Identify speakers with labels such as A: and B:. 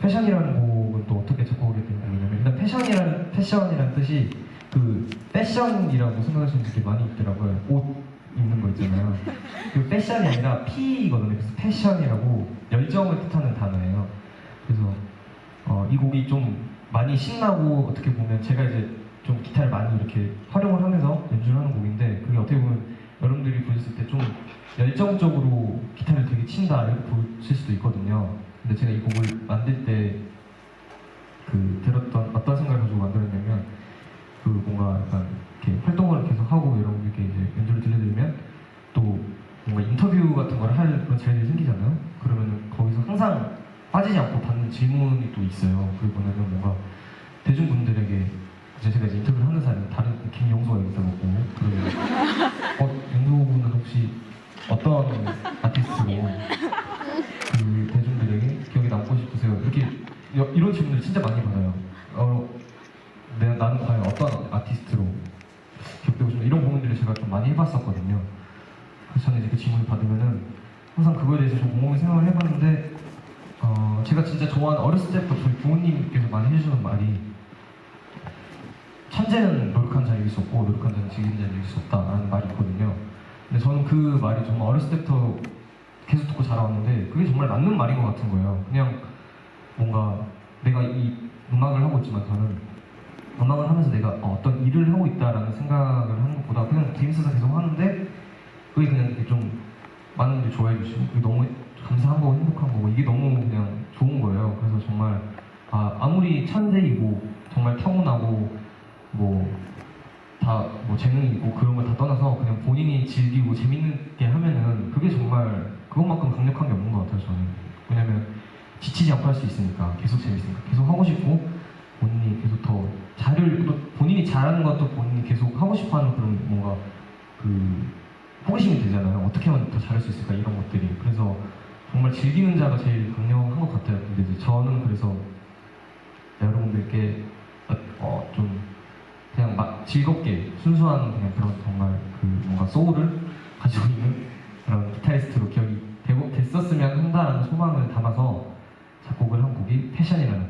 A: 패션이라는 곡은 또 어떻게 작곡하게 된 곡이냐면 일단 패션이라는 패션이라는 뜻이 그 패션이라고 생각하시는 분들이 많이 있더라고요. 옷 입는 거 있잖아요. 그 패션이 아니라 P거든요. 그래서 패션이라고 열정을 뜻하는 단어예요. 그래서 어, 이 곡이 좀 많이 신나고 어떻게 보면 제가 이제 좀 기타를 많이 이렇게 활용을 하면서 연주를 하는 곡인데 그게 어떻게 보면 여러분들이 보셨을 때 좀 열정적으로 기타를 되게 친다 이렇게 보실 수도 있거든요. 근데 제가 이 곡을 만들 때 그 들었던 어떤 생각을 가지고 만들었냐면 그 뭔가 약간 이렇게 활동을 계속 하고 여러분들께 이제 연주를 들려드리면 또 뭔가 인터뷰 같은 걸 할 그런 자리들이 생기잖아요. 그러면 거기서 항상 빠지지 않고 받는 질문이 또 있어요. 그게 뭐냐면 뭔가 대중분 진짜 많이 받아요. 어, 내가 나는 과연 어떤 아티스트로 기억되고 싶나 이런 고민들을 제가 좀 많이 해봤었거든요. 그래서 저는 이제 그 질문을 받으면은 항상 그거에 대해서 좀 곰곰이 생각을 해봤는데 어, 제가 진짜 좋아하는 어렸을 때부터 저희 부모님께서 많이 해주는 말이 천재는 노력한 자리일 수 없고 노력한 자는 지금 자리일 수 없다라는 말이 있거든요. 근데 저는 그 말이 정말 어렸을 때부터 계속 듣고 자라왔는데 그게 정말 맞는 말인 것 같은 거예요. 그냥 뭔가 내가 이 음악을 하고 있지만 저는 음악을 하면서 내가 어, 어떤 일을 하고 있다라는 생각을 하는 것보다 그냥 재밌어서 계속 하는데 그게 그냥 이렇게 좀 많은 분들이 좋아해 주시고 그게 너무 감사한 거고 행복한 거고 이게 너무 그냥 좋은 거예요. 그래서 정말 아, 아무리 천재이고 정말 타고나고 뭐 다뭐 재능이 있고 그런 걸 다 떠나서 그냥 본인이 즐기고 재밌게 하면은 그게 정말 그것만큼 강력한 게 없는 것 같아요 저는 왜냐면 지치지 않고 할 수 있으니까 계속 재밌으니까 계속 하고 싶고 본인이 계속 더 잘을 또 본인이 잘하는 것도 본인이 계속 하고 싶어하는 그런 뭔가 그 호기심이 되잖아요. 어떻게 하면 더 잘할 수 있을까 이런 것들이. 그래서 정말 즐기는 자가 제일 강력한 것 같아요. 근데 이제 저는 그래서 여러분들께 어, 어, 좀 그냥 막 즐겁게 순수한 그냥 그런 정말 그 뭔가 소울을 가지고 있는 그런 기타리스트로 기억이 되고 됐었으면 한다는 소망을 담아서 이 패션이라는